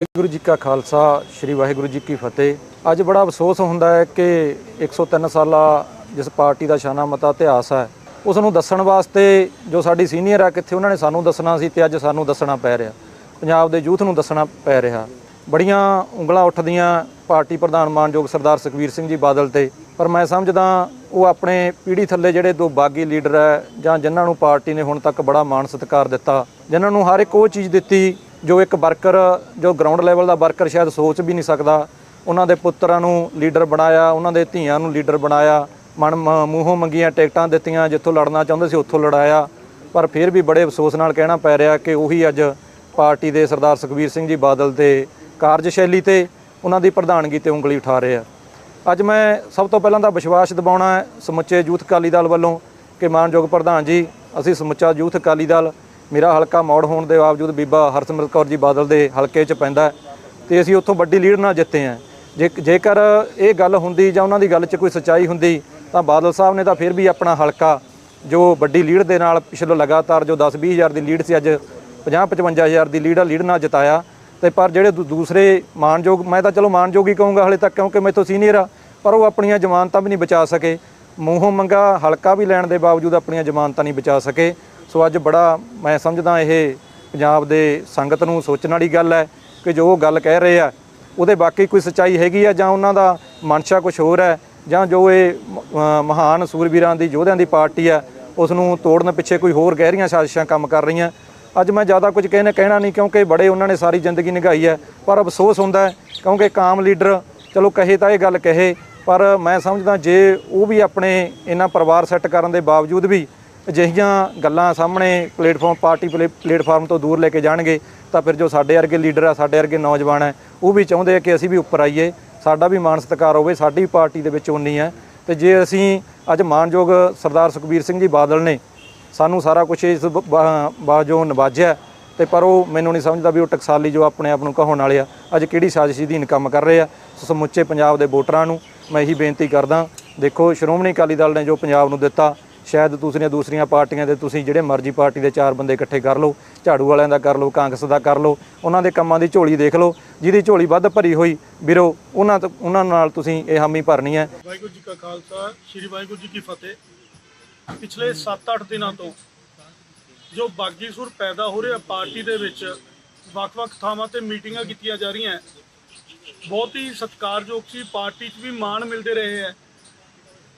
ਵਾਹਿਗੁਰੂ ਜੀ ਕਾ ਖਾਲਸਾ, ਸ੍ਰੀ ਵਾਹਿਗੁਰੂ ਜੀ ਕੀ ਫਤਿਹ। ਅੱਜ ਬੜਾ ਅਫਸੋਸ ਹੁੰਦਾ ਹੈ ਕਿ 103 ਸਾਲਾ ਜਿਸ ਪਾਰਟੀ ਦਾ ਸ਼ਾਨਾ ਮਤਾ ਇਤਿਹਾਸ ਹੈ, ਉਸ ਨੂੰ ਦੱਸਣ ਵਾਸਤੇ ਜੋ ਸਾਡੀ ਸੀਨੀਅਰ ਆ ਕਿੱਥੇ ਉਹਨਾਂ ਨੇ ਸਾਨੂੰ ਦੱਸਣਾ ਸੀ ਤੇ ਅੱਜ ਸਾਨੂੰ ਦੱਸਣਾ ਪੈ ਰਿਹਾ। ਪੰਜਾਬ ਦੇ ਯੂਥ ਨੂੰ ਦੱਸਣਾ ਪੈ ਰਿਹਾ। ਬੜੀਆਂ ਉਂਗਲਾਂ ਉੱਠਦੀਆਂ ਪਾਰਟੀ ਪ੍ਰਧਾਨ ਮਾਨਯੋਗ ਸਰਦਾਰ ਸੁਖਵੀਰ ਸਿੰਘ ਜੀ ਬਾਦਲ ਤੇ, ਪਰ ਮੈਂ ਸਮਝਦਾ ਉਹ ਆਪਣੇ ਪੀੜ੍ਹੀ ਥੱਲੇ ਜਿਹੜੇ ਦੋ ਬਾਗੀ ਲੀਡਰ ਹੈ ਜਾਂ ਜਿਨ੍ਹਾਂ ਨੂੰ ਪਾਰਟੀ ਨੇ ਹੁਣ ਤੱਕ ਬੜਾ ਮਾਣ ਸਤਿਕਾਰ ਦਿੱਤਾ, ਜਿਨ੍ਹਾਂ ਨੂੰ ਹਰ ਇੱਕ ਉਹ ਚੀਜ਼ ਦਿੱਤੀ ਜੋ ਇੱਕ ਵਰਕਰ, ਜੋ ਗਰਾਊਂਡ ਲੈਵਲ ਦਾ ਵਰਕਰ ਸ਼ਾਇਦ ਸੋਚ ਵੀ ਨਹੀਂ ਸਕਦਾ, ਉਹਨਾਂ ਦੇ ਪੁੱਤਰਾਂ ਨੂੰ ਲੀਡਰ ਬਣਾਇਆ, ਉਹਨਾਂ ਦੇ ਧੀਆਂ ਨੂੰ ਲੀਡਰ ਬਣਾਇਆ, ਮਨ ਮ- ਮੂੰਹੋਂ ਮੰਗੀਆਂ ਟਿਕਟਾਂ ਦਿੱਤੀਆਂ, ਜਿੱਥੋਂ ਲੜਨਾ ਚਾਹੁੰਦੇ ਸੀ ਉੱਥੋਂ ਲੜਾਇਆ। ਪਰ ਫਿਰ ਵੀ ਬੜੇ ਅਫਸੋਸ ਨਾਲ ਕਹਿਣਾ ਪੈ ਰਿਹਾ ਕਿ ਉਹੀ ਅੱਜ ਪਾਰਟੀ ਦੇ ਸਰਦਾਰ ਸੁਖਬੀਰ ਸਿੰਘ ਜੀ ਬਾਦਲ ਦੇ ਕਾਰਜਸ਼ੈਲੀ ਤੇ ਉਹਨਾਂ ਦੀ ਪ੍ਰਧਾਨਗੀ ਤੇ ਉਂਗਲੀ ਉਠਾ ਰਹੇ ਆ। ਅੱਜ ਮੈਂ ਸਭ ਤੋਂ ਪਹਿਲਾਂ ਤਾਂ ਵਿਸ਼ਵਾਸ ਦਿਵਾਉਣਾ ਸਮੁੱਚੇ ਯੂਥ ਅਕਾਲੀ ਦਲ ਵੱਲੋਂ ਕਿ ਮਾਨਯੋਗ ਪ੍ਰਧਾਨ ਜੀ, ਅਸੀਂ ਸਮੁੱਚਾ ਯੂਥ ਅਕਾਲੀ ਦਲ ਮੇਰਾ ਹਲਕਾ ਮੌੜ ਹੋਣ ਦੇ ਬਾਵਜੂਦ ਬੀਬਾ ਹਰਸਿਮਰਤ ਕੌਰ ਜੀ ਬਾਦਲ ਦੇ ਹਲਕੇ 'ਚ ਪੈਂਦਾ ਹੈ ਤੇ ਅਸੀਂ ਉੱਥੋਂ ਵੱਡੀ ਲੀਡ ਨਾਲ ਜਿੱਤੇ ਹਾਂ। ਜੇ ਜੇਕਰ ਇਹ ਗੱਲ ਹੁੰਦੀ ਜਾਂ ਉਹਨਾਂ ਦੀ ਗੱਲ 'ਚ ਕੋਈ ਸੱਚਾਈ ਹੁੰਦੀ, ਤਾਂ ਬਾਦਲ ਸਾਹਿਬ ਨੇ ਤਾਂ ਫਿਰ ਵੀ ਆਪਣਾ ਹਲਕਾ ਜੋ ਵੱਡੀ ਲੀਡ ਦੇ ਨਾਲ ਪਿਛਲੇ ਲਗਾਤਾਰ ਜੋ 10-20 ਹਜ਼ਾਰ ਦੀ ਲੀਡ ਸੀ, ਅੱਜ 50-55 ਹਜ਼ਾਰ ਦੀ ਲੀਡ ਆ, ਲੀਡ ਨਾਲ ਜਿਤਾਇਆ। ਤੇ ਪਰ ਜਿਹੜੇ ਦੂ- ਦੂਸਰੇ ਮਾਨਯੋਗ ਮੈਂ ਤਾਂ ਚਲੋ ਮਾਨਯੋਗ ਹੀ ਕਹੂੰਗਾ ਹਲੇ ਤੱਕ, ਕਿਉਂਕਿ ਮੈਥੋਂ ਸੀਨੀਅਰ ਆ, ਪਰ ਉਹ ਆਪਣੀਆਂ ਜ਼ਮਾਨਤਾਂ ਵੀ ਨਹੀਂ ਬਚਾ ਸਕੇ। ਮੂੰਹੋਂ ਮੰਗਾ ਹਲਕਾ ਵੀ ਲੈਣ ਦੇ ਬਾਵਜੂਦ ਆਪਣੀਆਂ ਜ਼ਮਾਨਤਾਂ ਨਹੀਂ ਬਚਾ ਸਕੇ। ਸੋ ਅੱਜ ਬੜਾ ਮੈਂ ਸਮਝਦਾ ਇਹ ਪੰਜਾਬ ਦੇ ਸੰਗਤ ਨੂੰ ਸੋਚਣ ਵਾਲੀ ਗੱਲ ਹੈ ਕਿ ਜੋ ਉਹ ਗੱਲ ਕਹਿ ਰਹੇ ਆ, ਉਹਦੇ ਬਾਕੀ ਕੋਈ ਸੱਚਾਈ ਹੈਗੀ ਆ ਜਾਂ ਉਹਨਾਂ ਦਾ ਮਨਸ਼ਾ ਕੁਝ ਹੋਰ ਹੈ ਜਾਂ ਜੋ ਇਹ ਮਹਾਨ ਸੂਰਬੀਰਾਂ ਦੀ, ਯੋਧਿਆਂ ਦੀ ਪਾਰਟੀ ਆ, ਉਸ ਨੂੰ ਤੋੜਨ ਪਿੱਛੇ ਕੋਈ ਹੋਰ ਗਹਿਰੀਆਂ ਸਾਜ਼ਿਸ਼ਾਂ ਕੰਮ ਕਰ ਰਹੀਆਂ। ਅੱਜ ਮੈਂ ਜ਼ਿਆਦਾ ਕੁਝ ਕਹਿਣਾ ਕਹਿਣਾ ਨਹੀਂ ਕਿਉਂਕਿ ਬੜੇ ਉਹਨਾਂ ਨੇ ਸਾਰੀ ਜ਼ਿੰਦਗੀ ਨਿਭਾਈ ਹੈ, ਪਰ ਅਫਸੋਸ ਹੁੰਦਾ ਹੈ ਕਿਉਂਕਿ ਕਾਮ ਲੀਡਰ, ਚਲੋ ਕਹੇ ਤਾਂ ਇਹ ਗੱਲ ਕਹੇ, ਪਰ ਮੈਂ ਸਮਝਦਾ ਜੇ ਉਹ ਵੀ ਆਪਣੇ ਇਹਨਾਂ ਪਰਿਵਾਰ ਸੈੱਟ ਕਰਨ ਦੇ ਬਾਵਜੂਦ ਵੀ ਅਜਿਹੀਆਂ ਗੱਲਾਂ ਸਾਹਮਣੇ ਪਲੇਟਫਾਰਮ ਪਾਰਟੀ ਪਲੇ- ਪਲੇਟਫਾਰਮ ਤੋਂ ਦੂਰ ਲੈ ਕੇ ਜਾਣਗੇ, ਤਾਂ ਫਿਰ ਜੋ ਸਾਡੇ ਵਰਗੇ ਲੀਡਰ ਆ, ਸਾਡੇ ਵਰਗੇ ਨੌਜਵਾਨ ਹੈ ਉਹ ਵੀ ਚਾਹੁੰਦੇ ਆ ਕਿ ਅਸੀਂ ਵੀ ਉੱਪਰ ਆਈਏ, ਸਾਡਾ ਵੀ ਮਾਣ ਸਤਿਕਾਰ ਹੋਵੇ, ਸਾਡੀ ਵੀ ਪਾਰਟੀ ਦੇ ਵਿੱਚ ਉਨੀ ਹੈ ਤੇ ਜੇ ਅਸੀਂ ਅੱਜ ਮਾਨਯੋਗ ਸਰਦਾਰ ਸੁਖਬੀਰ ਸਿੰਘ ਜੀ ਬਾਦਲ ਨੇ ਸਾਨੂੰ ਸਾਰਾ ਕੁਝ ਇਸ ਬ- ਬਾ- ਬਾਜੋਂ ਨਵਾਜਿਆ, ਤੇ ਪਰ ਉਹ ਮੈਨੂੰ ਨਹੀਂ ਸਮਝਦਾ ਵੀ ਉਹ ਟਕਸਾਲੀ ਜੋ ਆਪਣੇ ਆਪ ਨੂੰ ਕਹਾਉਣ ਵਾਲੇ ਆ, ਅੱਜ ਕਿਹੜੀ ਸਾਜ਼ਿਸ਼ ਅਧੀਨ ਕੰਮ ਕਰ ਰਹੇ ਆ ਸੋ ਸਮੁੱਚੇ ਪੰਜਾਬ ਦੇ ਵੋਟਰਾਂ ਨੂੰ ਮੈਂ ਇਹੀ ਬੇਨਤੀ ਕਰਦਾ, ਦੇਖੋ, ਸ਼੍ਰੋਮਣੀ ਅਕਾਲੀ ਦਲ ਨੇ ਜੋ ਪੰਜਾਬ ਨੂੰ ਦਿੱਤਾ ਸ਼ਾਇਦ ਦੂਸਰੀਆਂ ਦੂਸਰੀਆਂ ਪਾਰਟੀਆਂ ਦੇ ਤੁਸੀਂ ਜਿਹੜੇ ਮਰਜ਼ੀ ਪਾਰਟੀ ਦੇ ਚਾਰ ਬੰਦੇ ਇਕੱਠੇ ਕਰ ਲਓ, ਝਾੜੂ ਵਾਲਿਆਂ ਦਾ ਕਰ ਲਓ, ਕਾਂਗਰਸ ਦਾ ਕਰ ਲਓ, ਉਹਨਾਂ ਦੇ ਕੰਮਾਂ ਦੀ ਝੋਲੀ ਦੇਖ ਲਓ, ਜਿਹਦੀ ਝੋਲੀ ਵੱਧ ਭਰੀ ਹੋਈ, ਵੀਰੋ, ਉਹਨਾਂ ਤੋਂ ਉਹਨਾਂ ਨਾਲ ਤੁਸੀਂ ਇਹ ਹਾਮੀ ਭਰਨੀ ਹੈ। ਵਾਹਿਗੁਰੂ ਜੀ ਕਾ ਖਾਲਸਾ, ਸ੍ਰੀ ਵਾਹਿਗੁਰੂ ਜੀ ਕੀ ਫਤਿਹ। ਪਿਛਲੇ 7-8 ਦਿਨਾਂ ਤੋਂ ਜੋ ਬਾਗੀ ਸੁਰ ਪੈਦਾ ਹੋ ਰਿਹਾ ਪਾਰਟੀ ਦੇ ਵਿੱਚ, ਵੱਖ-ਵੱਖ ਥਾਵਾਂ ਤੇ ਮੀਟਿੰਗਾਂ ਕੀਤੀਆਂ ਜਾ ਰਹੀਆਂ। ਬਹੁਤ ਹੀ ਸਤਿਕਾਰਯੋਗ ਸੀ, ਪਾਰਟੀ 'ਚ ਵੀ ਮਾਣ ਮਿਲਦੇ ਰਹੇ ਹੈ।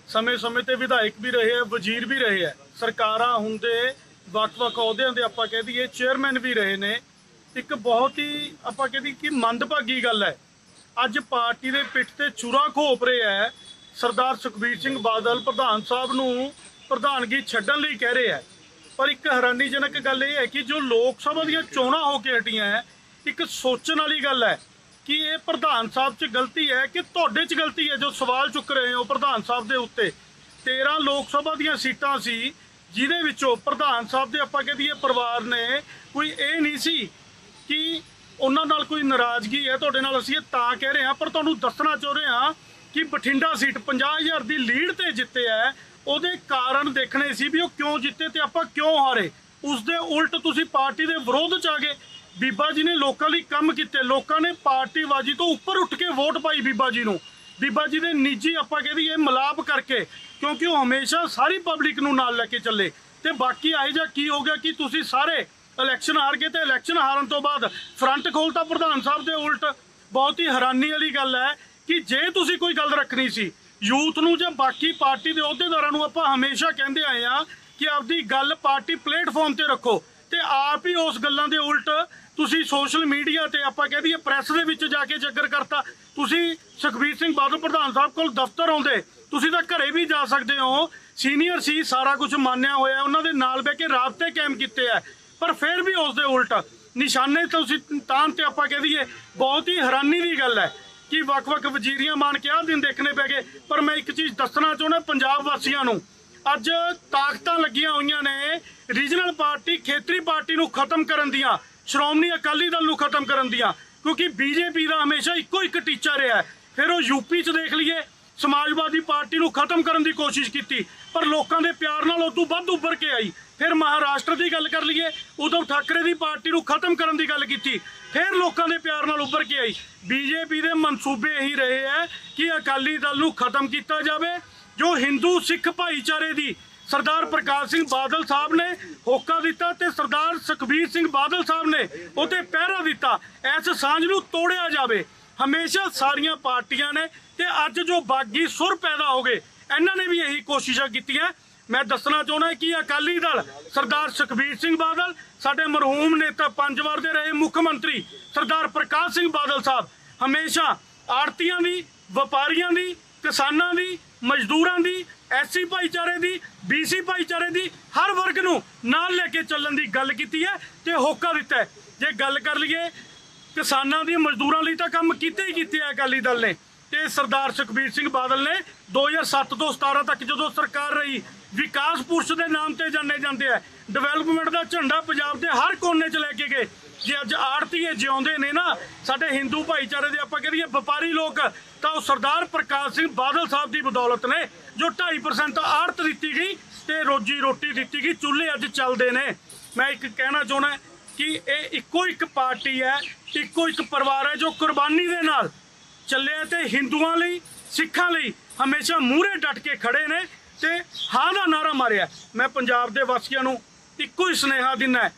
ਸਮੇਂ-ਸਮੇਂ ਤੇ ਵਿਧਾਇਕ ਵੀ ਰਹੇ ਹੈ ਵਜ਼ੀਰ ਵੀ ਰਹੇ ਹੈ ਸਰਕਾਰਾਂ ਹੁੰਦੇ ਵੱਖ-ਵੱਖ ਅਹੁਦਿਆਂ ਦੇ ਆਪਾਂ ਕਹਿ ਦਈਏ, ਚੇਅਰਮੈਨ ਵੀ ਰਹੇ ਨੇ। ਇੱਕ ਬਹੁਤ ਹੀ ਆਪਾਂ ਕਹਿ ਦਈਏ ਕਿ ਮੰਦਭਾਗੀ ਗੱਲ ਹੈ। ਅੱਜ ਪਾਰਟੀ ਦੇ ਪਿੱਠ ਤੇ ਚੁਰਾ ਖੋਪ ਰਿਹਾ ਹੈ। ਸਰਦਾਰ ਸੁਖਬੀਰ ਸਿੰਘ ਬਾਦਲ ਪ੍ਰਧਾਨ ਸਾਹਿਬ ਨੂੰ ਪ੍ਰਧਾਨਗੀ ਛੱਡਣ ਲਈ ਕਹਿ ਰਹੇ ਹੈ। ਪਰ ਇੱਕ ਹੈਰਾਨੀਜਨਕ ਗੱਲ ਇਹ ਹੈ ਕਿ ਜੋ ਲੋਕ ਸਭਾ ਦੀਆਂ ਚੋਣਾਂ ਹੋ ਕੇ ਹਟੀਆਂ ਹੈ, ਇੱਕ ਸੋਚਣ ਵਾਲੀ ਗੱਲ ਹੈ। ਕਿ ਇਹ ਪ੍ਰਧਾਨ ਸਾਹਿਬ 'ਚ ਗਲਤੀ ਹੈ ਕਿ ਤੁਹਾਡੇ 'ਚ ਗਲਤੀ ਹੈ ਜੋ ਸਵਾਲ ਚੁੱਕ ਰਹੇ ਹੋ ਪ੍ਰਧਾਨ ਸਾਹਿਬ ਦੇ ਉੱਤੇ? 13 ਲੋਕ ਸਭਾ ਦੀਆਂ ਸੀਟਾਂ ਸੀ, ਜਿਹਦੇ ਵਿੱਚੋਂ ਪ੍ਰਧਾਨ ਸਾਹਿਬ ਦੇ ਆਪਾਂ ਕਹਿ ਦਈਏ ਪਰਿਵਾਰ ਨੇ ਕੋਈ ਇਹ ਨਹੀਂ ਸੀ ਕਿ ਉਹਨਾਂ ਨਾਲ ਕੋਈ ਨਾਰਾਜ਼ਗੀ ਹੈ ਤੁਹਾਡੇ ਨਾਲ ਅਸੀਂ ਇਹ ਤਾਂ ਕਹਿ ਰਹੇ ਹਾਂ, ਪਰ ਤੁਹਾਨੂੰ ਦੱਸਣਾ ਚਾਹ ਰਹੇ ਹਾਂ ਕਿ ਬਠਿੰਡਾ ਸੀਟ 50000 ਦੀ ਲੀਡ ਤੇ ਜਿੱਤੇ ਹੈ, ਉਹਦੇ ਕਾਰਨ ਦੇਖਣੇ ਸੀ ਵੀ ਉਹ ਕਿਉਂ ਜਿੱਤੇ ਤੇ ਆਪਾਂ ਕਿਉਂ ਹਾਰੇ? ਉਸ ਦੇ ਉਲਟ ਤੁਸੀਂ ਪਾਰਟੀ ਦੇ ਵਿਰੋਧ ਚ ਆ ਗਏ। ਬੀਬਾ ਜੀ ਨੇ ਲੋਕਾਂ ਲਈ ਕੰਮ ਕੀਤੇ। ਲੋਕਾਂ ਨੇ ਪਾਰਟੀਬਾਜੀ ਤੋਂ ਉੱਪਰ ਉੱਠ ਕੇ ਵੋਟ ਪਾਈ ਬੀਬਾ ਜੀ ਨੂੰ। ਬੀਬਾ ਜੀ ਦੇ ਨਿੱਜੀ ਆਪਾਂ ਕਹਿ ਦਈਏ ਮਲਾਪ ਕਰਕੇ, ਕਿਉਂਕਿ ਉਹ ਹਮੇਸ਼ਾ ਸਾਰੀ ਪਬਲਿਕ ਨੂੰ ਨਾਲ ਲੈ ਕੇ ਚੱਲੇ। ਤੇ ਬਾਕੀ ਆਏ ਜਾਂ ਕੀ ਹੋ ਗਿਆ ਕਿ ਤੁਸੀਂ ਸਾਰੇ ਇਲੈਕਸ਼ਨ ਹਾਰ ਗਏ ਤੇ ਇਲੈਕਸ਼ਨ ਹਾਰਨ ਤੋਂ ਬਾਅਦ ਫਰੰਟ ਖੋਲਤਾ ਪ੍ਰਧਾਨ ਸਾਹਿਬ ਦੇ ਉਲਟ। ਬਹੁਤ ਹੀ ਹੈਰਾਨੀ ਵਾਲੀ ਗੱਲ ਹੈ ਕਿ ਜੇ ਤੁਸੀਂ ਕੋਈ ਗੱਲ ਰੱਖਣੀ ਸੀ, ਯੂਥ ਨੂੰ ਜਾਂ ਬਾਕੀ ਪਾਰਟੀ ਦੇ ਅਹੁਦੇਦਾਰਾਂ ਨੂੰ ਆਪਾਂ ਹਮੇਸ਼ਾ ਕਹਿੰਦੇ ਆਏ ਆ ਕਿ ਆਪਦੀ ਗੱਲ ਪਾਰਟੀ ਪਲੇਟਫਾਰਮ ਤੇ ਰੱਖੋ। ਆਪ ਹੀ ਉਸ ਗੱਲਾਂ ਦੇ ਉਲਟ ਤੁਸੀਂ ਸੋਸ਼ਲ ਮੀਡੀਆ ਤੇ ਆਪਾਂ ਕਹਿ ਦਈਏ ਪ੍ਰੈਸ ਦੇ ਵਿੱਚ ਜਾ ਕੇ ਚੱਕਰ ਕਰਤਾ। ਤੁਸੀਂ ਸੁਖਬੀਰ ਸਿੰਘ ਬਾਦਲ ਪ੍ਰਧਾਨ ਸਾਹਿਬ ਕੋਲ ਦਫ਼ਤਰ ਆਉਂਦੇ, ਤੁਸੀਂ ਤਾਂ ਘਰੇ ਵੀ ਜਾ ਸਕਦੇ ਹੋ। ਸੀਨੀਅਰ ਸੀ, ਸਾਰਾ ਕੁਝ ਮੰਨਿਆ ਹੋਇਆ ਉਹਨਾਂ ਦੇ ਨਾਲ ਬਹਿ ਕੇ ਰਾਬਤੇ ਕਾਇਮ ਕੀਤੇ ਆ ਪਰ ਫਿਰ ਵੀ ਉਸ ਦੇ ਉਲਟ ਨਿਸ਼ਾਨੇ ਤੁਸੀਂ ਤਾਂ ਤੇ ਆਪਾਂ ਕਹਿ ਦਈਏ ਬਹੁਤ ਹੀ ਹੈਰਾਨੀ ਦੀ ਗੱਲ ਹੈ ਕਿ ਵੱਖ-ਵੱਖ ਵਜ਼ੀਰੀਆਂ ਮਾਨ ਕੇ ਦਿਨ ਦੇਖਣੇ ਪੈ ਗਏ। ਪਰ ਮੈਂ ਇੱਕ ਚੀਜ਼ ਦੱਸਣਾ ਚਾਹੁੰਦਾ ਪੰਜਾਬ ਵਾਸੀਆਂ ਨੂੰ ਅੱਜ ਤਾਕਤਾਂ ਲੱਗੀਆਂ ਹੋਈਆਂ ਨੇ। ਰੀਜਨਲ ਪਾਰਟੀ ਖੇਤਰੀ ਪਾਰਟੀ ਨੂੰ ਖਤਮ ਕਰਨ ਦੀਆਂ, ਸ਼੍ਰੋਮਣੀ ਅਕਾਲੀ ਦਲ ਨੂੰ ਖਤਮ ਕਰਨ ਦੀਆਂ, ਕਿਉਂਕਿ ਬੀਜੇਪੀ ਦਾ ਹਮੇਸ਼ਾ ਇੱਕੋ ਇੱਕ ਟੀਚਾ ਰਿਹਾ ਫਿਰ ਉਹ ਯੂਪੀ 'ਚ ਦੇਖ ਲਈਏ, ਸਮਾਜਵਾਦੀ ਪਾਰਟੀ ਨੂੰ ਖਤਮ ਕਰਨ ਦੀ ਕੋਸ਼ਿਸ਼ ਕੀਤੀ, ਪਰ ਲੋਕਾਂ ਦੇ ਪਿਆਰ ਨਾਲ ਉਹ ਤੋਂ ਵੱਧ ਉੱਭਰ ਕੇ ਆਈ। ਫਿਰ ਮਹਾਰਾਸ਼ਟਰ ਦੀ ਗੱਲ ਕਰ ਲਈਏ, ਉਦੋਂ ਠਾਕਰੇ ਦੀ ਪਾਰਟੀ ਨੂੰ ਖਤਮ ਕਰਨ ਦੀ ਗੱਲ ਕੀਤੀ, ਫਿਰ ਲੋਕਾਂ ਦੇ ਪਿਆਰ ਨਾਲ ਉੱਭਰ ਕੇ ਆਈ। ਬੀਜੇਪੀ ਦੇ ਮਨਸੂਬੇ ਇਹੀ ਰਹੇ ਹੈ ਕਿ ਅਕਾਲੀ ਦਲ ਨੂੰ ਖਤਮ ਕੀਤਾ ਜਾਵੇ। ਜੋ ਹਿੰਦੂ ਸਿੱਖ ਭਾਈਚਾਰੇ ਦੀ ਸਰਦਾਰ ਪ੍ਰਕਾਸ਼ ਸਿੰਘ ਬਾਦਲ ਸਾਹਿਬ ਨੇ ਹੋਕਾ ਦਿੱਤਾ ਤੇ ਸਰਦਾਰ ਸੁਖਬੀਰ ਸਿੰਘ ਬਾਦਲ ਸਾਹਿਬ ਨੇ ਉਹਤੇ ਪਹਿਰਾ ਦਿੱਤਾ। ਇਸ ਸਾਂਝ ਨੂੰ ਤੋੜਿਆ ਜਾਵੇ। ਹਮੇਸ਼ਾ ਸਾਰੀਆਂ ਪਾਰਟੀਆਂ ਨੇ ਤੇ ਅੱਜ ਜੋ ਬਾਗੀ ਸੁਰ ਪੈਦਾ ਹੋ ਗਏ, ਇਹਨਾਂ ਨੇ ਵੀ ਇਹੀ ਕੋਸ਼ਿਸ਼ਾਂ ਕੀਤੀਆਂ। ਮੈਂ ਦੱਸਣਾ ਚਾਹੁੰਦਾ ਕਿ ਅਕਾਲੀ ਦਲ ਸਰਦਾਰ ਸੁਖਬੀਰ ਸਿੰਘ ਬਾਦਲ, ਸਾਡੇ ਮਰਹੂਮ ਨੇਤਾ ਪੰਜ ਵਾਰ ਦੇ ਰਹੇ ਮੁੱਖ ਮੰਤਰੀ ਸਰਦਾਰ ਪ੍ਰਕਾਸ਼ ਸਿੰਘ ਬਾਦਲ ਸਾਹਿਬ, ਹਮੇਸ਼ਾ ਆੜਤੀਆਂ ਦੀ, ਵਪਾਰੀਆਂ ਦੀ, ਕਿਸਾਨਾਂ ਦੀ ਮਜ਼ਦੂਰਾਂ ਦੀ ਐਸਸੀ ਭਾਈਚਾਰੇ ਦੀ ਬੀਸੀ ਭਾਈਚਾਰੇ ਦੀ, ਹਰ ਵਰਗ ਨੂੰ ਨਾਲ ਲੈ ਕੇ ਚੱਲਣ ਦੀ ਗੱਲ ਕੀਤੀ ਹੈ ਤੇ ਹੋਕਾ ਦਿੱਤਾ ਜੇ ਗੱਲ ਕਰ ਲਈਏ, ਕਿਸਾਨਾਂ ਦੀ, ਮਜ਼ਦੂਰਾਂ ਲਈ ਤਾਂ ਕੰਮ ਕੀਤੇ ਹੀ ਕੀਤੇ ਆ ਅਕਾਲੀ ਦਲ ਨੇ। ਤੇ ਸਰਦਾਰ ਸੁਖਬੀਰ ਸਿੰਘ ਬਾਦਲ ਨੇ 2007 ਤੋਂ 17 ਤੱਕ ਜਦੋਂ ਸਰਕਾਰ ਰਹੀ, ਵਿਕਾਸ ਪੁਰਸ਼ ਦੇ ਨਾਮ ਤੇ ਜਾਣੇ ਜਾਂਦੇ ਆ। ਡਿਵੈਲਪਮੈਂਟ ਦਾ ਝੰਡਾ ਪੰਜਾਬ ਦੇ ਹਰ ਕੋਨੇ 'ਚ ਲੈ ਕੇ ਗਏ। ਜੇ ਅੱਜ ਆੜਤੀਏ ਜਿਉਂਦੇ ਨੇ ਨਾ, ਸਾਡੇ ਹਿੰਦੂ ਭਾਈਚਾਰੇ ਦੇ ਆਪਾਂ ਕਹਦੇ ਵਪਾਰੀ ਲੋਕ ਤਾਂ ਉਹ ਸਰਦਾਰ ਪ੍ਰਕਾਸ਼ ਸਿੰਘ ਬਾਦਲ ਸਾਹਿਬ ਦੀ ਬਦੌਲਤ ਨੇ, ਜੋ 2.5% ਆੜਤ ਦਿੱਤੀ ਗਈ ਤੇ ਰੋਜੀ ਰੋਟੀ ਦਿੱਤੀ ਗਈ, ਚੁੱਲ੍ਹੇ ਅੱਜ ਚੱਲਦੇ ਨੇ। ਮੈਂ ਇੱਕ ਕਹਿਣਾ ਚਾਹੁੰਦਾ ਕਿ ਇਹ ਇੱਕੋ ਇੱਕ ਪਾਰਟੀ ਹੈ, ਇੱਕੋ ਇੱਕ ਪਰਿਵਾਰ ਹੈ ਜੋ ਕੁਰਬਾਨੀ ਦੇ ਨਾਲ ਚੱਲਿਆ ਤੇ ਹਿੰਦੂਆਂ ਲਈ, ਸਿੱਖਾਂ ਲਈ ਹਮੇਸ਼ਾ ਮੂਹਰੇ ਡਟ ਕੇ ਖੜੇ ਨੇ ਤੇ ਹਾਂ ਦਾ ਨਾਰਾ ਮਾਰਿਆ। ਮੈਂ ਪੰਜਾਬ ਦੇ ਵਾਸੀਆਂ ਨੂੰ ਇੱਕੋ ਹੀ ਸੁਨੇਹਾ ਦਿੰਦਾ ਹੈ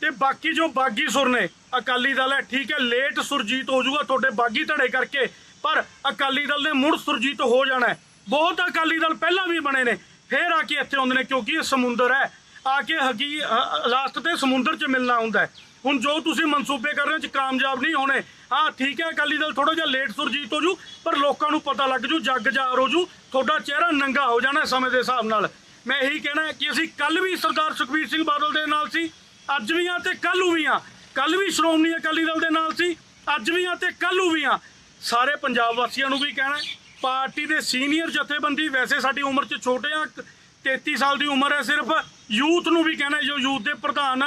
ਤੇ ਬਾਕੀ ਜੋ ਬਾਗੀ ਸੁਰ ਨੇ, ਅਕਾਲੀ ਦਲ ਹੈ, ਠੀਕ ਹੈ, ਲੇਟ ਸੁਰਜੀਤ ਹੋ ਜਾਊਗਾ ਤੁਹਾਡੇ ਬਾਗੀ ਧੜੇ ਕਰਕੇ। ਪਰ ਅਕਾਲੀ ਦਲ ਨੇ ਮੁੜ ਸੁਰਜੀਤ ਹੋ ਜਾਣਾ ਬਹੁਤ ਅਕਾਲੀ ਦਲ ਪਹਿਲਾਂ ਵੀ ਬਣੇ ਨੇ। ਫੇਰ ਆ ਕੇ ਇੱਥੇ ਆਉਂਦੇ ਨੇ ਕਿਉਂਕਿ ਇਹ ਸਮੁੰਦਰ ਹੈ। ਆ ਕੇ ਹਕੀ ਲਾਸਟ ਤੇ ਸਮੁੰਦਰ 'ਚ ਮਿਲਣਾ ਹੁੰਦਾ ਹੁਣ ਜੋ ਤੁਸੀਂ ਮਨਸੂਬੇ ਕਰ ਰਹੇ ਚ ਕਾਮਯਾਬ ਨਹੀਂ ਹੋਣੇ। ਹਾਂ ਠੀਕ ਹੈ, ਅਕਾਲੀ ਦਲ ਥੋੜਾ ਜਿਹਾ ਲੇਟ ਸੁਰਜੀਤ ਹੋ ਜੂ, ਪਰ ਲੋਕਾਂ ਨੂੰ ਪਤਾ ਲੱਗ ਜੂ, ਜੱਗ ਜਾਰ ਹੋ ਜੂ। ਤੁਹਾਡਾ ਚਿਹਰਾ ਨੰਗਾ ਹੋ ਜਾਣਾ ਸਮੇਂ ਦੇ ਹਿਸਾਬ ਨਾਲ। ਮੈਂ ਇਹੀ ਕਹਿਣਾ ਕਿ ਅਸੀਂ ਕੱਲ ਵੀ ਸਰਦਾਰ ਸੁਖਬੀਰ ਸਿੰਘ ਬਾਦਲ ਦੇ ਨਾਲ ਸੀ। ਅੱਜ ਵੀ ਆ ਤੇ ਕੱਲ ਨੂੰ ਵੀ ਆ ਕੱਲ ਵੀ ਸ਼੍ਰੋਮਣੀ ਅਕਾਲੀ ਦਲ ਦੇ ਨਾਲ ਸੀ। ਅੱਜ ਵੀ ਆ ਤੇ ਕੱਲ ਨੂੰ ਵੀ ਆ ਸਾਰੇ ਪੰਜਾਬ ਵਾਸੀਆਂ ਨੂੰ ਵੀ ਕਹਿਣਾ ਪਾਰਟੀ ਦੇ ਸੀਨੀਅਰ ਜਥੇਬੰਦੀ ਵੈਸੇ ਸਾਡੀ ਉਮਰ 'ਚ ਛੋਟੇ ਆ 33 ਸਾਲ ਦੀ ਉਮਰ ਹੈ ਸਿਰਫ, ਯੂਥ ਨੂੰ ਵੀ ਕਹਿਣਾ ਜੋ ਯੂਥ ਦੇ ਪ੍ਰਧਾਨ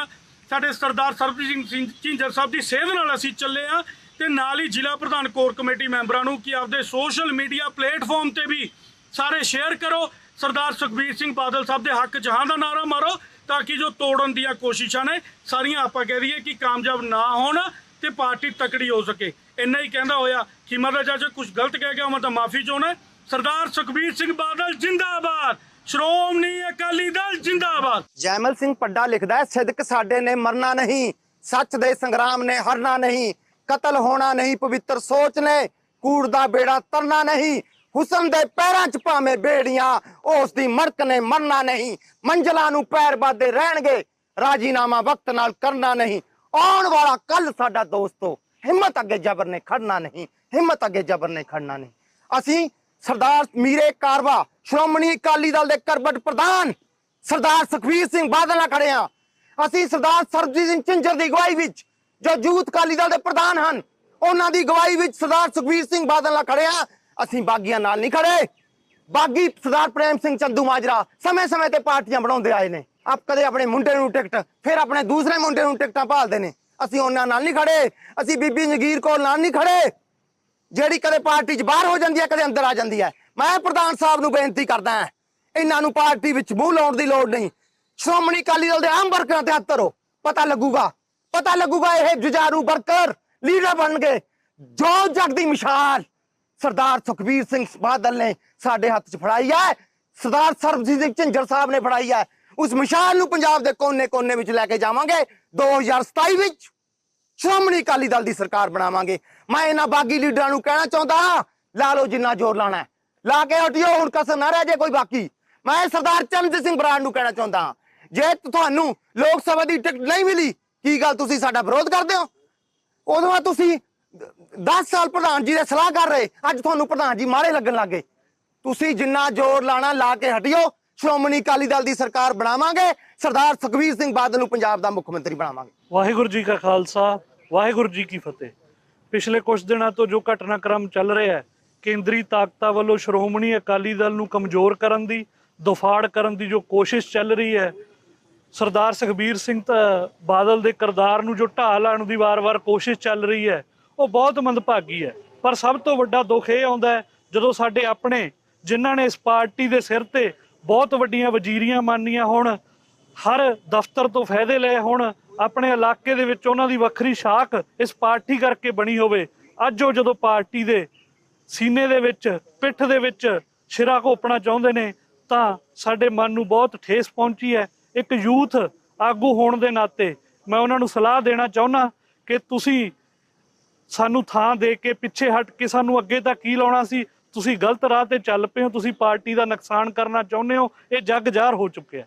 ਸਾਡੇ ਸਰਦਾਰ ਸਰਬਜੀਤ ਸਿੰਘ ਸਿੰਘ ਝਿੰਜਰ ਸਾਹਿਬ ਦੀ ਸੇਧ ਨਾਲ ਅਸੀਂ ਚੱਲੇ ਆ, ਤੇ ਨਾਲ ਹੀ ਜ਼ਿਲ੍ਹਾ ਪ੍ਰਧਾਨ ਕੋਰ ਕਮੇਟੀ ਮੈਂਬਰਾਂ ਨੂੰ ਕਿ ਆਪਦੇ ਸੋਸ਼ਲ ਮੀਡੀਆ ਪਲੇਟਫਾਰਮ ਤੇ ਵੀ ਸਾਰੇ ਸ਼ੇਅਰ ਕਰੋ, ਸਰਦਾਰ ਸੁਖਬੀਰ ਸਿੰਘ ਬਾਦਲ ਸਾਹਿਬ ਦੇ ਹੱਕ ਜਹਾਂ ਦਾ ਨਾਰਾ ਮਾਰੋ, ਤਾਂ ਕਿ ਜੋ ਤੋੜਨ ਦੀਆਂ ਕੋਸ਼ਿਸ਼ਾਂ ਨੇ, ਸਾਰੀਆਂ ਆਪਾਂ ਕਹਿ ਦਈਏ ਕਿ ਕਾਮਯਾਬ ਨਾ ਹੋਣ ਤੇ ਪਾਰਟੀ ਤਕੜੀ ਹੋ ਸਕੇ। ਇੰਨਾ ਹੀ ਕਹਿੰਦਾ ਹੋਇਆ ਕਿ ਮਦਾ ਚਾਚਾ ਕੁਝ ਗਲਤ ਕਹਿ ਗਿਆ ਮੈਂ ਤਾਂ ਮਾਫੀ ਚਾਹੁੰਦਾ ਸਰਦਾਰ ਸੁਖਬੀਰ ਸਿੰਘ ਬਾਦਲ ਜਿੰਦਾਬਾਦ। ਸ਼੍ਰੋਮਣੀ ਅਕਾਲੀ ਦਲ ਜਿੰਦਾਬਾਦ। ਜੈਮਲ ਸਿੰਘ ਪੱਡਾ ਲਿਖਦਾ ਹੈ, ਸਿਦਕ ਸਾਡੇ ਨੇ ਮਰਨਾ ਨਹੀਂ, ਸੱਚ ਦੇ ਸੰਗਰਾਮ ਨੇ ਹਰਨਾ ਨਹੀਂ, ਕਤਲ ਹੋਣਾ ਨਹੀਂ, ਪਵਿੱਤਰ ਸੋਚ ਨੇ, ਕੂੜ ਦਾ ਬੇੜਾ ਤਰਨਾ ਨਹੀਂ, ਹੁਸਨ ਦੇ ਪੈਰਾਂ 'ਚ ਭਾਵੇਂ ਬੇੜੀਆਂ, ਉਸ ਦੀ ਮੜਕ ਨੇ ਮਰਨਾ ਨਹੀਂ, ਮੰਜ਼ਲਾਂ ਨੂੰ ਪੈਰ ਬਾਦੇ ਰਹਿਣਗੇ, ਰਾਜੀਨਾਮਾ ਵਕਤ ਨਾਲ ਕਰਨਾ ਨਹੀਂ, ਆਉਣ ਵਾਲਾ ਕੱਲ ਸਾਡਾ ਦੋਸਤੋ। ਹਿੰਮਤ ਅੱਗੇ ਜਬਰ ਨੇ ਖੜਨਾ ਨਹੀਂ, ਹਿੰਮਤ ਅੱਗੇ ਜਬਰ ਨੇ ਖੜਨਾ ਨਹੀਂ। ਅਸੀਂ ਸਰਦਾਰ ਮੀਰੇ ਕਾਰਵਾ, ਸ਼੍ਰੋਮਣੀ ਅਕਾਲੀ ਦਲ ਦੇ ਕਰਬਟ ਪ੍ਰਧਾਨ ਸਰਦਾਰ ਸੁਖਬੀਰ ਸਿੰਘ ਬਾਦਲ ਨਾਲ ਖੜੇ ਹਾਂ। ਅਸੀਂ ਸਰਦਾਰ ਸਰਬਜੀਤ ਸਿੰਘ ਝਿੰਜਰ ਦੀ ਅਗਵਾਈ ਵਿੱਚ ਜੋ ਯੂਥ ਅਕਾਲੀ ਦਲ ਦੇ ਪ੍ਰਧਾਨ ਹਨ, ਉਹਨਾਂ ਦੀ ਅਗਵਾਈ ਵਿੱਚ ਸਰਦਾਰ ਸੁਖਬੀਰ ਸਿੰਘ ਬਾਦਲ ਨਾਲ ਖੜੇ ਹਾਂ। ਅਸੀਂ ਬਾਗੀਆਂ ਨਾਲ ਨਹੀਂ ਖੜੇ। ਬਾਗੀ ਸਰਦਾਰ ਪ੍ਰੇਮ ਸਿੰਘ ਚੰਦੂ ਮਾਜਰਾ ਸਮੇਂ-ਸਮੇਂ ਤੇ ਪਾਰਟੀਆਂ ਬਣਾਉਂਦੇ ਆਏ ਨੇ। ਆਪ ਕਦੇ ਆਪਣੇ ਮੁੰਡੇ ਨੂੰ ਟਿਕਟ, ਫਿਰ ਆਪਣੇ ਦੂਸਰੇ ਮੁੰਡੇ ਨੂੰ ਟਿਕਟਾਂ ਭਾਲਦੇ ਨੇ। ਅਸੀਂ ਉਹਨਾਂ ਨਾਲ ਨਹੀਂ ਖੜੇ। ਅਸੀਂ ਬੀਬੀ ਜਗੀਰ ਕੋਲ ਨਾਲ ਨਹੀਂ ਖੜੇ। ਜਿਹੜੀ ਕਦੇ ਪਾਰਟੀ 'ਚ ਬਾਹਰ ਹੋ ਜਾਂਦੀ ਹੈ, ਕਦੇ ਅੰਦਰ ਆ ਜਾਂਦੀ ਹੈ। ਮੈਂ ਪ੍ਰਧਾਨ ਸਾਹਿਬ ਨੂੰ ਬੇਨਤੀ ਕਰਦਾ ਹਾਂ, ਇਹਨਾਂ ਨੂੰ ਪਾਰਟੀ ਵਿੱਚ ਮੂੰਹ ਲਾਉਣ ਦੀ ਲੋੜ ਨਹੀਂ। ਸ਼੍ਰੋਮਣੀ ਅਕਾਲੀ ਦਲ ਦੇ ਆਮ ਵਰਕਰਾਂ ਤੇ ਹੱਥ ਧਰੋ। ਪਤਾ ਲੱਗੂਗਾ ਪਤਾ ਲੱਗੂਗਾ ਇਹ ਜੁਝਾਰੂ ਵਰਕਰ, ਲੀਡਰ ਬਣਨਗੇ ਜੋ ਜਗ ਦੀ ਮਿਸਾਲ, ਸਰਦਾਰ ਸੁਖਬੀਰ ਸਿੰਘ ਬਾਦਲ ਨੇ ਸਾਡੇ ਹੱਥ 'ਚ ਫੜਾਈ ਹੈ। ਸਰਦਾਰ ਸਰਬਜੀਤ ਸਿੰਘ ਝਿੰਜਰ ਸਾਹਿਬ ਨੇ ਫੜਾਈ ਹੈ। ਉਸ ਮਸ਼ਾਲ ਨੂੰ ਪੰਜਾਬ ਦੇ ਕੋਨੇ-ਕੋਨੇ ਵਿੱਚ ਲੈ ਕੇ ਜਾਵਾਂਗੇ। 2027 ਵਿੱਚ ਸ਼੍ਰੋਮਣੀ ਅਕਾਲੀ ਦਲ ਦੀ ਸਰਕਾਰ ਬਣਾਵਾਂਗੇ। ਮੈਂ ਇਹਨਾਂ ਬਾਗੀ ਲੀਡਰਾਂ ਨੂੰ ਕਹਿਣਾ ਚਾਹੁੰਦਾ ਲਾ ਲਓ ਜਿੰਨਾ ਜ਼ੋਰ ਲਾਣਾ ਲਾ ਕੇ ਹਟਿਓ ਹੁਣ ਕਸਰ ਨਾ ਰਹਿ ਜੇ ਕੋਈ ਬਾਕੀ। ਮੈਂ ਸਰਦਾਰ ਚੰਦ ਸਿੰਘ ਬਰਾੜ ਨੂੰ ਕਹਿਣਾ ਚਾਹੁੰਦਾ ਹਾਂ, ਜੇ ਤੁਹਾਨੂੰ ਲੋਕ ਸਭਾ ਦੀ ਟਿਕਟ ਨਹੀਂ ਮਿਲੀ ਕੀ ਗੱਲ ਤੁਸੀਂ ਸਾਡਾ ਵਿਰੋਧ ਕਰਦੇ ਹੋ? ਉਦੋਂ ਆ ਤੁਸੀਂ 10 ਸਾਲ ਪ੍ਰਧਾਨ ਜੀ ਦੇ ਸਲਾਹ ਕਰ ਰਹੇ ਅੱਜ ਤੁਹਾਨੂੰ ਪ੍ਰਧਾਨ ਜੀ ਮਾਰੇ ਲੱਗਣ ਲੱਗੇ ਤੁਸੀਂ ਜਿੰਨਾ ਜ਼ੋਰ ਲਾਣਾ ਲਾ ਕੇ ਹਟਿਓ। ਸ਼੍ਰੋਮਣੀ ਅਕਾਲੀ ਦਲ ਦੀ ਸਰਕਾਰ ਬਣਾਵਾਂਗੇ, ਸਰਦਾਰ ਸੁਖਬੀਰ ਸਿੰਘ ਬਾਦਲ ਨੂੰ ਪੰਜਾਬ ਦਾ ਮੁੱਖ ਮੰਤਰੀ ਬਣਾਵਾਂਗੇ। ਵਾਹਿਗੁਰੂ ਜੀ ਕਾ ਖਾਲਸਾ, ਵਾਹਿਗੁਰੂ ਜੀ ਕੀ ਫਤਿਹ। ਪਿਛਲੇ ਕੁਝ ਦਿਨਾਂ ਤੋਂ ਜੋ ਘਟਨਾਕ੍ਰਮ ਚੱਲ ਰਿਹਾ ਹੈ, ਕੇਂਦਰੀ ਤਾਕਤਾਂ ਵੱਲੋਂ ਸ਼੍ਰੋਮਣੀ ਅਕਾਲੀ ਦਲ ਨੂੰ ਕਮਜ਼ੋਰ ਕਰਨ ਦੀ, ਦੁਫਾੜ ਕਰਨ ਦੀ ਜੋ ਕੋਸ਼ਿਸ਼ ਚੱਲ ਰਹੀ ਹੈ, ਸਰਦਾਰ ਸੁਖਬੀਰ ਸਿੰਘ ਬਾਦਲ ਦੇ ਕਿਰਦਾਰ ਨੂੰ ਜੋ ਢਾਹ ਲਾਉਣ ਦੀ ਵਾਰ-ਵਾਰ ਕੋਸ਼ਿਸ਼ ਚੱਲ ਰਹੀ ਹੈ, ਉਹ ਬਹੁਤ ਮੰਦਭਾਗੀ ਹੈ। ਪਰ ਸਭ ਤੋਂ ਵੱਡਾ ਦੁੱਖ ਇਹ ਆਉਂਦਾ ਹੈ, ਜਦੋਂ ਸਾਡੇ ਆਪਣੇ, ਜਿਨ੍ਹਾਂ ਨੇ ਇਸ ਪਾਰਟੀ ਦੇ ਸਿਰ ਤੇ ਬਹੁਤ ਵੱਡੀਆਂ ਵਜ਼ੀਰੀਆਂ ਮੰਨੀਆਂ ਹੋਣ, ਹਰ ਦਫ਼ਤਰ ਤੋਂ ਫਾਇਦੇ ਲਏ ਹੋਣ, ਆਪਣੇ ਇਲਾਕੇ ਦੇ ਵਿੱਚ ਉਹਨਾਂ ਦੀ ਵੱਖਰੀ ਸ਼ਾਖ ਇਸ ਪਾਰਟੀ ਕਰਕੇ ਬਣੀ ਹੋਵੇ। ਅੱਜ ਉਹ ਜਦੋਂ ਪਾਰਟੀ ਦੇ ਸੀਨੇ ਦੇ ਵਿੱਚ, ਪਿੱਠ ਦੇ ਵਿੱਚ ਸ਼ਿਰਾ ਘੋਪਣਾ ਚਾਹੁੰਦੇ ਨੇ, ਤਾਂ ਸਾਡੇ ਮਨ ਨੂੰ ਬਹੁਤ ਠੇਸ ਪਹੁੰਚੀ ਹੈ। ਇੱਕ ਯੂਥ ਆਗੂ ਹੋਣ ਦੇ ਨਾਤੇ ਮੈਂ ਉਹਨਾਂ ਨੂੰ ਸਲਾਹ ਦੇਣਾ ਚਾਹੁੰਦਾ ਕਿ ਤੁਸੀਂ ਸਾਨੂੰ ਥਾਂ ਦੇ ਕੇ ਪਿੱਛੇ ਹਟ ਕੇ ਸਾਨੂੰ ਅੱਗੇ ਤਾਂ ਕੀ ਲਾਉਣਾ ਸੀ ਤੁਸੀਂ ਗਲਤ ਰਾਹ ਤੇ ਚੱਲ ਪਏ ਹੋ, ਤੁਸੀਂ ਪਾਰਟੀ ਦਾ ਨੁਕਸਾਨ ਕਰਨਾ ਚਾਹੁੰਦੇ ਹੋ, ਇਹ ਜੱਗ ਜ਼ਾਹਰ ਹੋ ਚੁੱਕਿਆ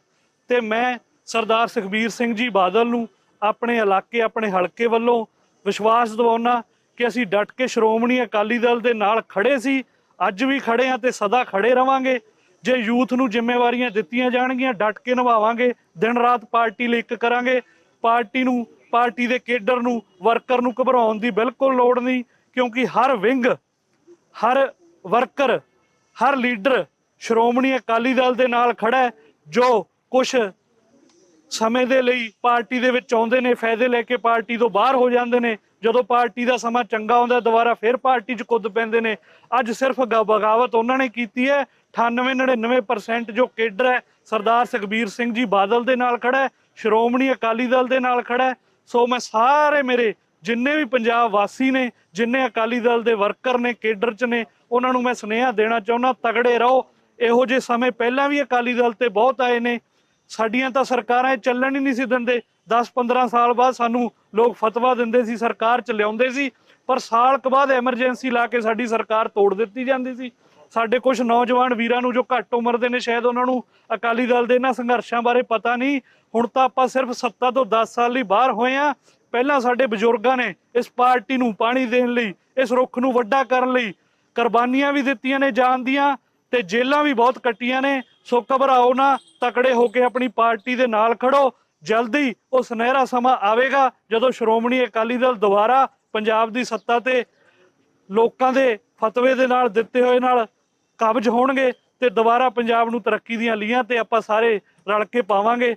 ਤੇ ਮੈਂ ਸਰਦਾਰ ਸੁਖਬੀਰ ਸਿੰਘ ਜੀ ਬਾਦਲ ਨੂੰ ਆਪਣੇ ਇਲਾਕੇ, ਆਪਣੇ ਹਲਕੇ ਵੱਲੋਂ ਵਿਸ਼ਵਾਸ ਦਿਵਾਉਣਾ ਕਿ ਅਸੀਂ ਡਟ ਕੇ ਸ਼੍ਰੋਮਣੀ ਅਕਾਲੀ ਦਲ ਦੇ ਨਾਲ ਖੜੇ ਸੀ, ਅੱਜ ਵੀ ਖੜੇ ਆ ਤੇ ਸਦਾ ਖੜੇ ਰਵਾਂਗੇ। ਜੇ ਯੂਥ ਨੂੰ ਜ਼ਿੰਮੇਵਾਰੀਆਂ ਦਿੱਤੀਆਂ ਜਾਣਗੀਆਂ, ਡਟ ਕੇ ਨਿਭਾਵਾਂਗੇ, ਦਿਨ ਰਾਤ ਪਾਰਟੀ ਲਈ ਇੱਕ ਕਰਾਂਗੇ। ਪਾਰਟੀ ਨੂੰ, ਪਾਰਟੀ ਦੇ ਕੇਡਰ ਨੂੰ, ਵਰਕਰ ਨੂੰ ਘਬਰਾਉਣ ਦੀ ਬਿਲਕੁਲ ਲੋੜ ਨਹੀਂ, ਕਿਉਂਕਿ ਹਰ ਵਿੰਗ, ਹਰ ਵਰਕਰ, ਹਰ ਲੀਡਰ ਸ਼੍ਰੋਮਣੀ ਅਕਾਲੀ ਦਲ ਦੇ ਨਾਲ ਖੜਾ ਹੈ, ਜੋ ਕੁਝ ਸਮੇਂ ਦੇ ਲਈ ਪਾਰਟੀ ਦੇ ਵਿੱਚ ਆਉਂਦੇ ਨੇ, ਫਾਇਦੇ ਲੈ ਕੇ ਪਾਰਟੀ ਤੋਂ ਬਾਹਰ ਹੋ ਜਾਂਦੇ ਨੇ, ਜਦੋਂ ਪਾਰਟੀ ਦਾ ਸਮਾਂ ਚੰਗਾ ਆਉਂਦਾ ਦੁਬਾਰਾ ਫਿਰ ਪਾਰਟੀ 'ਚ ਕੁੱਦ ਪੈਂਦੇ ਨੇ। ਅੱਜ ਸਿਰਫ ਗ- ਬਗਾਵਤ ਉਹਨਾਂ ਨੇ ਕੀਤੀ ਹੈ 98 99% ਜੋ ਕੇਡਰ ਹੈ, ਸਰਦਾਰ ਸੁਖਬੀਰ ਸਿੰਘ ਜੀ ਬਾਦਲ ਦੇ ਨਾਲ ਖੜਾ ਹੈ, ਸ਼੍ਰੋਮਣੀ ਅਕਾਲੀ ਦਲ ਦੇ ਨਾਲ ਖੜਾ ਹੈ। ਸੋ ਮੈਂ ਸਾਰੇ ਮੇਰੇ ਜਿੰਨੇ ਵੀ ਪੰਜਾਬ ਵਾਸੀ ਨੇ, ਜਿੰਨੇ ਅਕਾਲੀ ਦਲ ਦੇ ਵਰਕਰ ਨੇ, ਕੇਡਰ 'ਚ ਨੇ ਉਹਨਾਂ ਨੂੰ ਮੈਂ ਸੁਨੇਹਾ ਦੇਣਾ ਚਾਹੁੰਦਾ, ਤਗੜੇ ਰਹੋ। ਇਹੋ ਜਿਹੇ ਸਮੇਂ ਪਹਿਲਾਂ ਵੀ ਅਕਾਲੀ ਦਲ ਤੇ ਬਹੁਤ ਆਏ ਨੇ। ਸਾਡੀਆਂ ਤਾਂ ਸਰਕਾਰਾਂ ਇਹ ਚੱਲਣ ਹੀ ਨਹੀਂ ਸੀ ਦਿੰਦੇ। 10-15 ਸਾਲ ਬਾਅਦ ਸਾਨੂੰ ਲੋਕ ਫਤਵਾ ਦਿੰਦੇ ਸੀ, ਸਰਕਾਰ ਚ ਲਿਆਉਂਦੇ ਸੀ। ਪਰ ਸਾਲ ਕੁ ਬਾਅਦ ਐਮਰਜੈਂਸੀ ਲਾ ਕੇ ਸਾਡੀ ਸਰਕਾਰ ਤੋੜ ਦਿੱਤੀ ਜਾਂਦੀ ਸੀ। ਸਾਡੇ ਕੁਝ ਨੌਜਵਾਨ ਵੀਰਾਂ ਨੂੰ ਜੋ ਘੱਟ ਉਮਰ ਦੇ ਨੇ, ਸ਼ਾਇਦ ਉਹਨਾਂ ਨੂੰ ਅਕਾਲੀ ਦਲ ਦੇ ਇਹਨਾਂ ਸੰਘਰਸ਼ਾਂ ਬਾਰੇ ਪਤਾ ਨਹੀਂ। ਹੁਣ ਤਾਂ ਆਪਾਂ ਸਿਰਫ ਸੱਤਾ ਤੋਂ 10 ਸਾਲ ਲਈ ਬਾਹਰ ਹੋਏ ਆ ਪਹਿਲਾਂ ਸਾਡੇ ਬਜ਼ੁਰਗਾਂ ਨੇ ਇਸ ਪਾਰਟੀ ਨੂੰ ਪਾਣੀ ਦੇਣ ਲਈ, ਇਸ ਰੁੱਖ ਨੂੰ ਵੱਡਾ ਕਰਨ ਲਈ ਕੁਰਬਾਨੀਆਂ ਵੀ ਦਿੱਤੀਆਂ ਨੇ ਜਾਨ ਦੀਆਂ ਤੇ ਜੇਲਾਂ ਵੀ ਬਹੁਤ ਕੱਟੀਆਂ ਨੇ। ਸੋ ਘਬਰਾਓ ਨਾ, ਤਕੜੇ ਹੋ ਕੇ ਆਪਣੀ ਪਾਰਟੀ ਦੇ ਨਾਲ ਖੜੋ। ਜਲਦੀ ਉਹ ਸੁਨਹਿਰਾ ਸਮਾਂ ਆਵੇਗਾ ਜਦੋਂ ਸ਼੍ਰੋਮਣੀ ਅਕਾਲੀ ਦਲ ਦੁਬਾਰਾ ਪੰਜਾਬ ਦੀ ਸੱਤਾ ਤੇ ਲੋਕਾਂ ਦੇ ਫਤਵੇ ਦੇ ਨਾਲ, ਦਿੱਤੇ ਹੋਏ ਨਾਲ ਕਬਜ਼ ਹੋਣਗੇ ਤੇ ਦੁਬਾਰਾ ਪੰਜਾਬ ਨੂੰ ਤਰੱਕੀ ਦੀਆਂ ਲੀਹਾਂ ਤੇ ਆਪਾਂ ਸਾਰੇ ਰਲ ਕੇ ਪਾਵਾਂਗੇ।